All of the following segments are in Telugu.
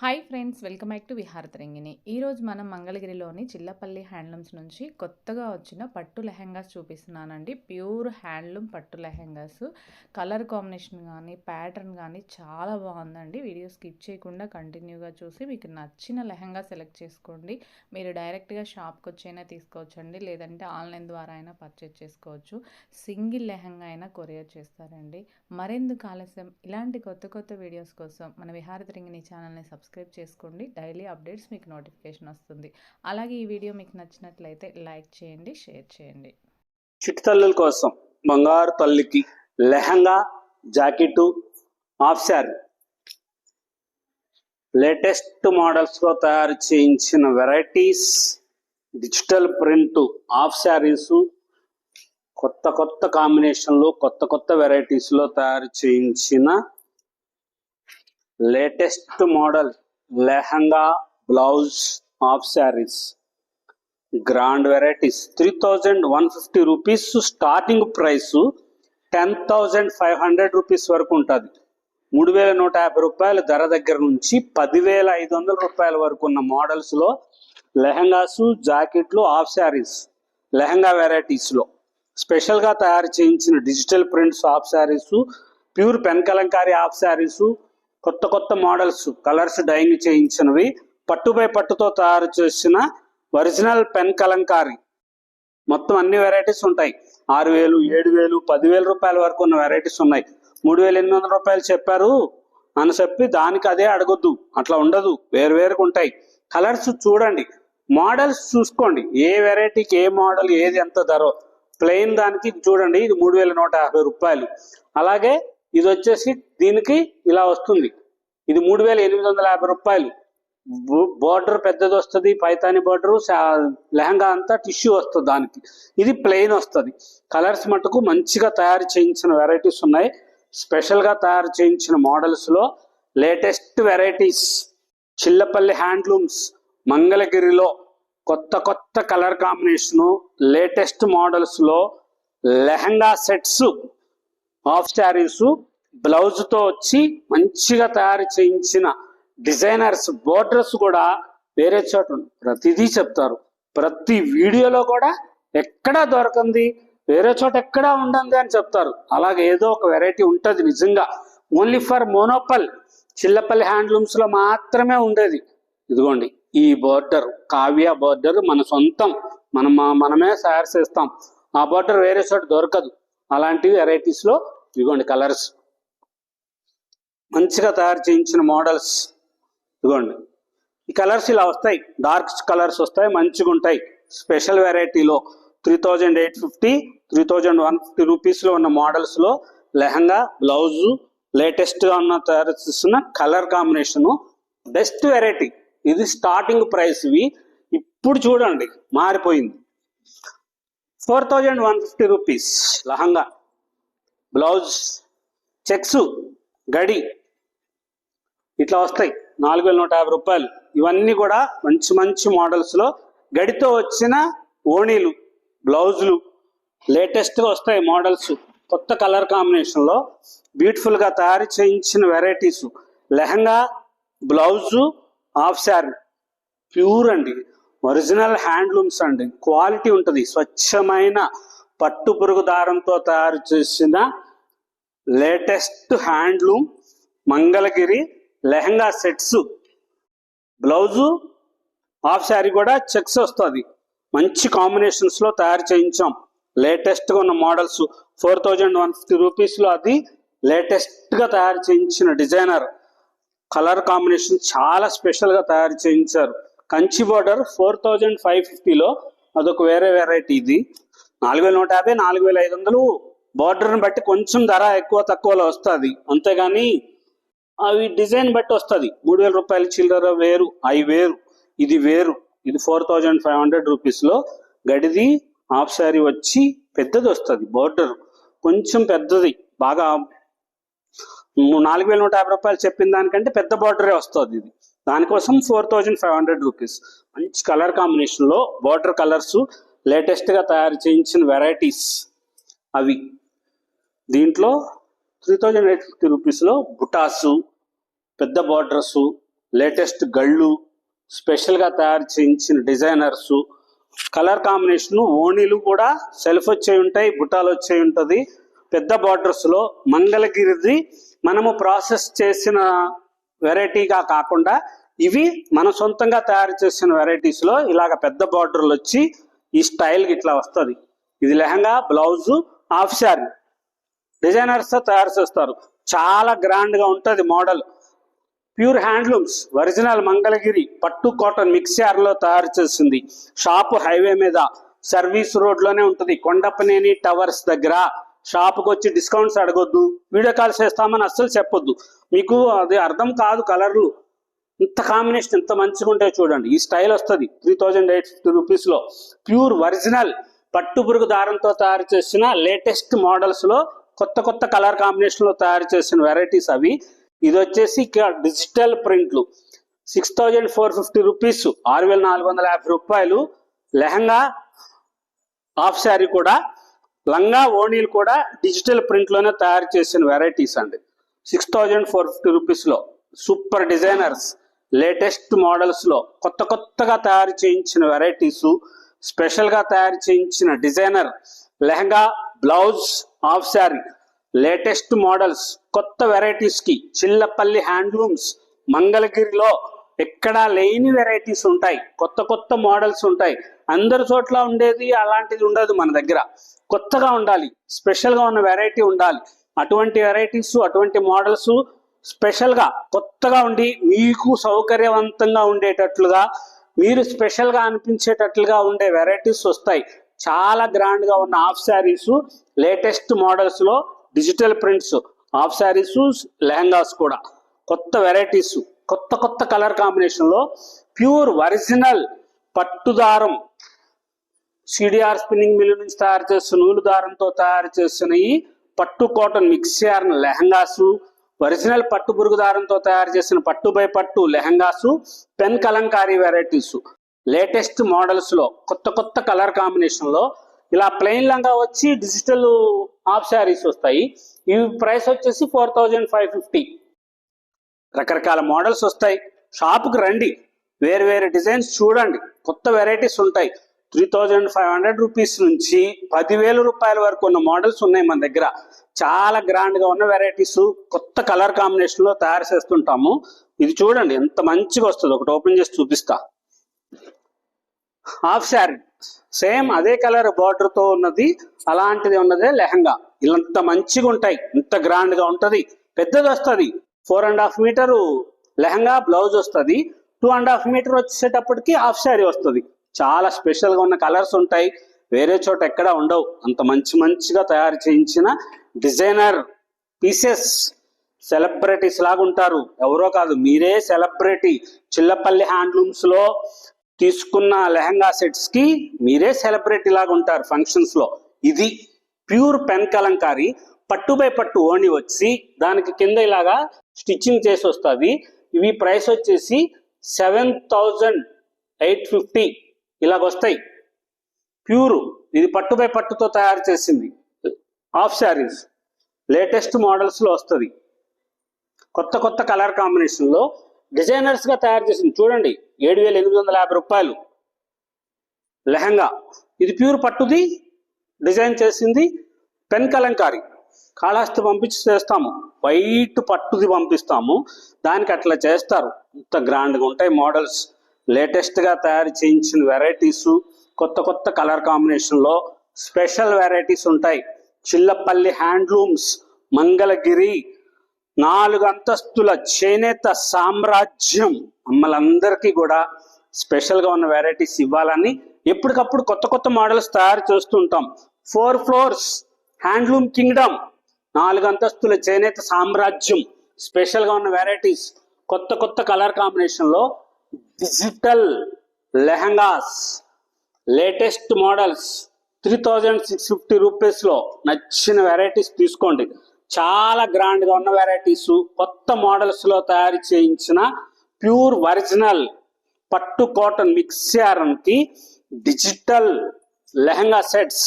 Hi friends welcome back to Viharatarangini ఈరోజు మనం మంగళగిరిలోని చిల్లపల్లి హ్యాండ్లూమ్స్ నుంచి కొత్తగా వచ్చిన పట్టు లెహెంగాస్ చూపిస్తున్నానండి. ప్యూర్ హ్యాండ్లూమ్ పట్టు లెహెంగాస్. కలర్ కాంబినేషన్ కానీ ప్యాటర్న్ కానీ చాలా బాగుందండి. వీడియో స్కిప్ చేయకుండా కంటిన్యూగా చూసి మీకు నచ్చిన లెహెంగా సెలెక్ట్ చేసుకోండి. మీరు డైరెక్ట్గా షాప్కి వచ్చైనా తీసుకోవచ్చండి. లేదంటే ఆన్లైన్ ద్వారా అయినా పర్చేజ్ చేసుకోవచ్చు. సింగిల్ లెహెంగా అయినా కొరియర్ చేస్తారండి. మరెందుకు ఆలస్యం? ఇలాంటి కొత్త కొత్త వీడియోస్ కోసం మన విహారతరంగిణి ఛానల్ని సబ్స్క్రైబ్ చేసుకోండి. డైలీ అప్డేట్స్ మీకు నోటిఫికేషన్ వస్తుంది. అలాగే ఈ వీడియో మీకు నచ్చినట్లయితే లైక్ చేయండి షేర్ చేయండి. చిట్టి తల్లుల కోసం బంగారు తల్లికి lehenga jacket half sari. Latest మోడల్స్లో తయారు చేయించిన varieties digital print half saris కొత్త కొత్త కాంబినేషన్లు కొత్త కొత్త వెరైటీస్లో తయారు చేయించిన latest model lehenga blouse half saris. Grand varieties. Three thousand one fifty rupees. Starting price ten thousand five hundred rupees వరకు ఉంటుంది. మూడు వేల నూట యాభై రూపాయల ధర దగ్గర నుంచి పదివేల ఐదు వందల రూపాయల వరకు ఉన్న మోడల్స్లో లెహంగాసు జాకెట్లు ఆఫ్ శారీస్ లెహంగా వెరైటీస్లో స్పెషల్గా తయారు చేయించిన digital prints half saris pure pen Kalamkari half saris కొత్త కొత్త మోడల్స్ కలర్స్ డైయింగ్ చేయించినవి పట్టుపై పట్టుతో తయారు చేసిన ఒరిజినల్ పెన్ కలంకారీ. మొత్తం అన్ని వెరైటీస్ ఉంటాయి. ఆరు వేలు ఏడు వేలు పదివేల రూపాయల వరకు ఉన్న వెరైటీస్ ఉన్నాయి. మూడు వేల ఎనిమిది వందల రూపాయలు చెప్పారు అని చెప్పి దానికి అదే అడగొద్దు. అట్లా ఉండదు. వేరు వేరుగా ఉంటాయి. కలర్స్ చూడండి. మోడల్స్ చూసుకోండి. ఏ వెరైటీకి ఏ మోడల్ ఏది ఎంత ధరో. ప్లెయిన్ దానికి చూడండి. ఇది మూడు వేల నూట యాభై రూపాయలు. అలాగే ఇది వచ్చేసి దీనికి ఇలా వస్తుంది. ఇది మూడు వేల ఎనిమిది వందల యాభై రూపాయలు. బోర్డర్ పెద్దది వస్తుంది పైతాని బోర్డర్ లెహంగా అంతా టిష్యూ వస్తుంది దానికి. ఇది ప్లెయిన్ వస్తుంది. కలర్స్ మటుకు మంచిగా తయారు చేయించిన వెరైటీస్ ఉన్నాయి. స్పెషల్గా తయారు చేయించిన మోడల్స్లో లేటెస్ట్ వెరైటీస్ చిల్లపల్లి హ్యాండ్లూమ్స్ మంగళగిరిలో కొత్త కొత్త కలర్ కాంబినేషను లేటెస్ట్ మోడల్స్లో లెహంగా సెట్స్ హాఫ్ శారీసు బ్లౌజ్తో వచ్చి మంచిగా తయారు చేయించిన డిజైనర్స్ బోర్డర్స్ కూడా వేరే చోట ప్రతిదీ చెప్తారు. ప్రతి వీడియోలో కూడా ఎక్కడా దొరకంది వేరే చోట ఎక్కడా ఉండంది అని చెప్తారు. అలాగే ఏదో ఒక వెరైటీ ఉంటుంది నిజంగా. ఓన్లీ ఫర్ మోనోపల్ చిల్లపల్లి హ్యాండ్లూమ్స్లో మాత్రమే ఉండేది. ఇదిగోండి ఈ బోర్డర్ కావ్య బోర్డర్ మన సొంతం. మనం మనమే తయారు చేస్తాం. ఆ బోర్డర్ వేరే చోట దొరకదు. అలాంటి వెరైటీస్లో ఇదిగోండి కలర్స్. మంచిగా తయారు చేయించిన మోడల్స్. ఇదిగోండి. ఈ కలర్స్ ఇలా వస్తాయి. డార్క్ కలర్స్ వస్తాయి. మంచిగా ఉంటాయి. స్పెషల్ వెరైటీలో three thousand eight fifty three thousand one fifty రూపీస్లో ఉన్న మోడల్స్లో లెహంగా బ్లౌజు లేటెస్ట్గా ఉన్న తయారు చేస్తున్న కలర్ కాంబినేషను. Best variety. ఇది స్టార్టింగ్ ప్రైస్ ఇవి. ఇప్పుడు చూడండి. మారిపోయింది. Four thousand one fifty rupees lehenga. Blouse. Checks. గడి ఇట్లా వస్తాయి. నాలుగు వేల నూట యాభై రూపాయలు. ఇవన్నీ కూడా మంచి మంచి మోడల్స్లో గడితో వచ్చిన ఓణీలు బ్లౌజులు లేటెస్ట్గా వస్తాయి మోడల్స్ కొత్త కలర్ కాంబినేషన్లో బ్యూటిఫుల్గా తయారు చేయించిన varieties lehenga blouse half sari pure అండి. ఒరిజినల్ హ్యాండ్లూమ్స్ అండి. క్వాలిటీ ఉంటుంది. స్వచ్ఛమైన పట్టు పురుగు దారంతో తయారు చేసిన latest handloom Mangalagiri lehenga sets blouse half sari కూడా చెక్స్ వస్తుంది. మంచి కాంబినేషన్స్లో తయారు చేయించాం. లేటెస్ట్గా ఉన్న models four thousand one fifty రూపీస్లో అది లేటెస్ట్గా తయారు చేయించిన డిజైనర్ కలర్ కాంబినేషన్ చాలా స్పెషల్గా తయారు చేయించారు. Kanchi border four thousand five ఫిఫ్టీలో అదొక వేరే వెరైటీ ఇది. నాలుగు వేల నూట యాభై నాలుగు వేల ఐదు వందలు బార్డర్ని బట్టి కొంచెం ధర ఎక్కువ తక్కువలో వస్తుంది. అంతేగాని అవి డిజైన్ బట్టి వస్తుంది. మూడు వేల రూపాయల చిల్లర వేరు అవి వేరు ఇది వేరు. ఇది ఫోర్ థౌజండ్ ఫైవ్ హండ్రెడ్ రూపీస్లో గడిది హాఫ్ శారీ వచ్చి పెద్దది వస్తుంది బార్డర్ కొంచెం పెద్దది బాగా నాలుగు వేల నూట యాభై రూపాయలు చెప్పిన దానికంటే పెద్ద బార్డరే వస్తుంది ఇది. దానికోసం four thousand five hundred rupees. మంచి కలర్ కాంబినేషన్లో బార్డర్ కలర్స్ లేటెస్ట్గా తయారు చేయించిన వెరైటీస్ అవి. దీంట్లో త్రీ థౌజండ్ ఎయిట్ ఫిఫ్టీ రూపీస్లో బుటాసు పెద్ద బార్డర్స్ లేటెస్ట్ గళ్ళు స్పెషల్గా తయారు చేయించిన డిజైనర్స్ కలర్ కాంబినేషన్ ఓణీలు కూడా సెల్ఫ్ వచ్చే ఉంటాయి బుట్టాలు వచ్చే ఉంటుంది. పెద్ద బార్డర్స్లో మంగళగిరిది మనము ప్రాసెస్ చేసిన వెరైటీగా కాకుండా ఇవి మన సొంతంగా తయారు చేసిన వెరైటీస్లో ఇలాగ పెద్ద బార్డర్లు వచ్చి ఈ స్టైల్ ఇట్లా వస్తుంది. ఇది లెహంగా బ్లౌజు హాఫ్ శారీ. డిజైనర్స్తో తయారు చేస్తారు. చాలా గ్రాండ్గా ఉంటుంది model. Pure handlooms original Mangalagiri పట్టు కాటన్ మిక్సర్లో తయారు చేసింది. షాప్ హైవే మీద సర్వీస్ రోడ్లోనే ఉంటుంది. కొండపనేని టవర్స్ దగ్గర. షాప్కి వచ్చి డిస్కౌంట్స్ అడగొద్దు. వీడియో కాల్ చేస్తామని అస్సలు చెప్పొద్దు. మీకు అది అర్థం కాదు కలర్లు. ఇంత కాంబినేషన్ ఇంత మంచిగా ఉంటాయో చూడండి. ఈ స్టైల్ వస్తుంది. త్రీ థౌజండ్ ఎయిట్ ఫిఫ్టీ రూపీస్లో. ప్యూర్ ఒరిజినల్ పట్టు పురుగు దారంతో తయారు చేసిన లేటెస్ట్ మోడల్స్లో కొత్త కొత్త కలర్ కాంబినేషన్లో తయారు చేసిన వెరైటీస్ అవి. ఇది వచ్చేసి డిజిటల్ ప్రింట్లు. Six thousand four fifty rupees ఆరు వేల నాలుగు వందల యాభై రూపాయలు. లెహంగా హాఫ్ శారీ కూడా. లంగా ఓణీలు కూడా డిజిటల్ ప్రింట్లోనే తయారు చేసిన వెరైటీస్ అండి. సిక్స్ థౌజండ్ ఫోర్ ఫిఫ్టీ రూపీస్లో. సూపర్ డిజైనర్స్ లేటెస్ట్ మోడల్స్లో కొత్త కొత్తగా తయారు చేయించిన వెరైటీస్. స్పెషల్గా తయారు చేయించిన designer lehenga blouse half sari. Latest models కొత్త వెరైటీస్కి చిల్లపల్లి హ్యాండ్లూమ్స్ మంగళగిరిలో ఎక్కడా లేని వెరైటీస్ ఉంటాయి. కొత్త కొత్త మోడల్స్ ఉంటాయి. అందరి చోట్ల ఉండేది అలాంటిది ఉండదు మన దగ్గర. కొత్తగా ఉండాలి. స్పెషల్గా ఉన్న వెరైటీ ఉండాలి. అటువంటి వెరైటీస్ అటువంటి మోడల్స్ స్పెషల్గా కొత్తగా ఉండి మీకు సౌకర్యవంతంగా ఉండేటట్లుగా మీరు స్పెషల్గా అనిపించేటట్లుగా ఉండే వెరైటీస్ వస్తాయి. చాలా గ్రాండ్గా ఉన్న half saris latest మోడల్స్లో digital prints half saris lehengas కూడా. కొత్త వెరైటీస్ కొత్త కొత్త కలర్ కాంబినేషన్లో ప్యూర్ ఒరిజినల్ పట్టుదారం సిడిఆర్ స్పిన్నింగ్ మిల్ నుంచి తయారు చేస్తున్న నూలు దారంతో తయారు చేస్తున్న ఈ పట్టు కాటన్ మిక్సర్ లెహంగాసు ఒరిజినల్ పట్టు పురుగు దారంతో తయారు చేసిన పట్టు బై పట్టు lehengas pen kalamkari varieties latest మోడల్స్లో కొత్త కొత్త కలర్ కాంబినేషన్లో ఇలా ప్లెయిన్ లంగా వచ్చి డిజిటల్ హాఫ్ శారీస్ వస్తాయి. ఇవి ప్రైస్ వచ్చేసి ఫోర్ థౌజండ్ ఫైవ్ ఫిఫ్టీ. రకరకాల మోడల్స్ వస్తాయి. షాప్కి రండి. వేరు వేరు డిజైన్స్ చూడండి. కొత్త వెరైటీస్ ఉంటాయి. Three thousand five hundred rupees నుంచి పదివేల రూపాయల వరకు ఉన్న మోడల్స్ ఉన్నాయి మన దగ్గర. చాలా గ్రాండ్గా ఉన్న వెరైటీస్ కొత్త కలర్ కాంబినేషన్లో తయారు చేస్తుంటాము. ఇది చూడండి ఎంత మంచిగా వస్తుంది. ఒకటి ఓపెన్ చేసి చూపిస్తా. హాఫ్ శారీ సేమ్ అదే కలర్ బార్డర్తో ఉన్నది అలాంటిది ఉన్నదే లెహంగా. ఇలాంత మంచిగా ఉంటాయి. ఇంత గ్రాండ్గా ఉంటది. పెద్దది వస్తుంది. Four and half metre lehenga blouse వస్తుంది. టూ అండ్ హాఫ్ మీటర్ వచ్చేటప్పటికి హాఫ్ శారీ వస్తుంది. చాలా స్పెషల్గా ఉన్న కలర్స్ ఉంటాయి. వేరే చోట ఎక్కడ ఉండవు. అంత మంచి మంచిగా తయారు చేయించిన డిజైనర్ పీసెస్ సెలబ్రిటీస్ లాగా ఉంటారు. ఎవరో కాదు మీరే సెలబ్రిటీ చిల్లపల్లి హ్యాండ్లూమ్స్లో తీసుకున్న లెహంగా సెట్స్కి మీరే సెలబ్రిటీ లాగా ఉంటారు ఫంక్షన్స్లో. ఇది ప్యూర్ పెన్ కలంకారీ పట్టు బై పట్టు ఓణి వచ్చి దానికి కింద ఇలాగా స్టిచ్చింగ్ చేసి వస్తుంది. ఇవి ప్రైస్ వచ్చేసి సెవెన్ థౌజండ్ ఎయిట్ ఫిఫ్టీ ఇలాగ వస్తాయి. ప్యూర్. ఇది పట్టు బై పట్టుతో తయారు చేసింది. హాఫ్ శారీస్. లేటెస్ట్ మోడల్స్లో వస్తుంది. కొత్త కొత్త కలర్ కాంబినేషన్లో డిజైనర్స్గా డిజైనర్స్గా తయారు చేసింది. చూడండి ఏడు వేల ఎనిమిది వందల యాభై రూపాయలు. లెహంగా. ఇది ప్యూర్ పట్టుది డిజైన్ చేసింది పెన్ కలంకారి. కాళహస్తి పంపించి చేస్తాము. వైట్ పట్టుది పంపిస్తాము. దానికి అట్లా చేస్తారు. ఇంత గ్రాండ్గా ఉంటాయి మోడల్స్. లేటెస్ట్గా తయారు చేయించిన వెరైటీస్ కొత్త కొత్త కలర్ కాంబినేషన్లో స్పెషల్ వెరైటీస్ ఉంటాయి. చిల్లపల్లి హ్యాండ్లూమ్స్ మంగళగిరి నాలుగు అంతస్తుల చేనేత సామ్రాజ్యం మమ్మల్ందరికీ కూడా స్పెషల్గా ఉన్న వెరైటీస్ ఇవ్వాలని ఎప్పటికప్పుడు కొత్త కొత్త మోడల్స్ తయారు చేస్తూ ఉంటాం. ఫోర్ ఫ్లోర్స్ హ్యాండ్లూమ్ కింగ్డమ్ నాలుగు అంతస్తుల చేనేత సామ్రాజ్యం స్పెషల్గా ఉన్న వెరైటీస్ కొత్త కొత్త కలర్ కాంబినేషన్లో digital lehengas latest models three thousand six fifty రూపీస్లో నచ్చిన వెరైటీస్ తీసుకోండి. చాలా గ్రాండ్గా ఉన్న వెరైటీస్. కొత్త మోడల్స్లో తయారు చేయించిన ప్యూర్ ఒరిజినల్ పట్టు కాటన్ మిక్సర్కి డిజిటల్ లెహంగా సెట్స్.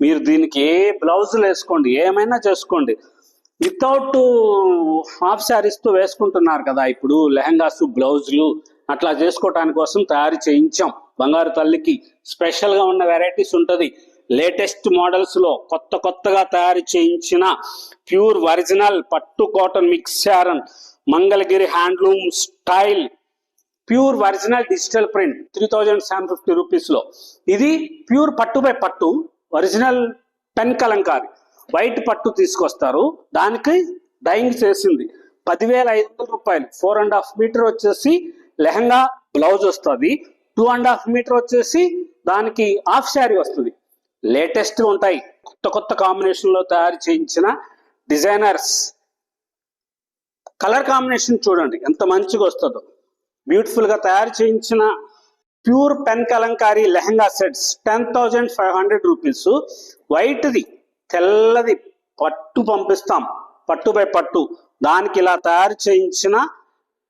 మీరు దీనికి ఏ బ్లౌజులు వేసుకోండి ఏమైనా చేసుకోండి. వితౌట్ హాఫ్ శారీస్తో వేసుకుంటున్నారు కదా ఇప్పుడు లెహంగాస్ బ్లౌజులు. అట్లా చేసుకోవటానికి కోసం తయారు చేయించాం. బంగారు తల్లికి స్పెషల్గా ఉన్న వెరైటీస్ ఉంటుంది. లేటెస్ట్ మోడల్స్లో కొత్త కొత్తగా తయారు చేయించిన ప్యూర్ ఒరిజినల్ పట్టు cotton మిక్సారన్ Mangalagiri handloom style pure original digital print three thousand seven fifty రూపీస్లో. ఇది ప్యూర్ పట్టు బై పట్టు ఒరిజినల్ పెన్ కలంకారి. వైట్ పట్టు తీసుకొస్తారు. దానికి డైయింగ్ చేసింది. పదివేల ఐదు వందల రూపాయలు. ఫోర్ అండ్ హాఫ్ మీటర్ వచ్చేసి లెహంగా బ్లౌజ్ వస్తుంది. టూ అండ్ హాఫ్ మీటర్ వచ్చేసి దానికి హాఫ్ శారీ వస్తుంది. లేటెస్ట్ ఉంటాయి. కొత్త కొత్త కాంబినేషన్లో తయారు చేయించిన డిజైనర్స్. కలర్ కాంబినేషన్ చూడండి ఎంత మంచిగా వస్తుందో. బ్యూటిఫుల్గా తయారు చేయించిన pure pen kalamkari lehenga sets ten thousand five hundred rupees. వైట్ది తెల్లది పట్టు పంపిస్తాం. పట్టు బై పట్టు. దానికి ఇలా తయారు చేయించిన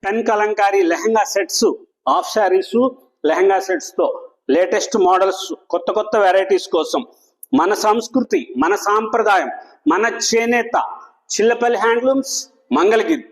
pen kalamkari lehenga sets half saris lehenga సెట్స్తో. Latest models కొత్త కొత్త వెరైటీస్ కోసం మన సంస్కృతి మన సాంప్రదాయం మన చేనేత చిల్లపల్లి హ్యాండ్లూమ్స్ మంగళగిరి.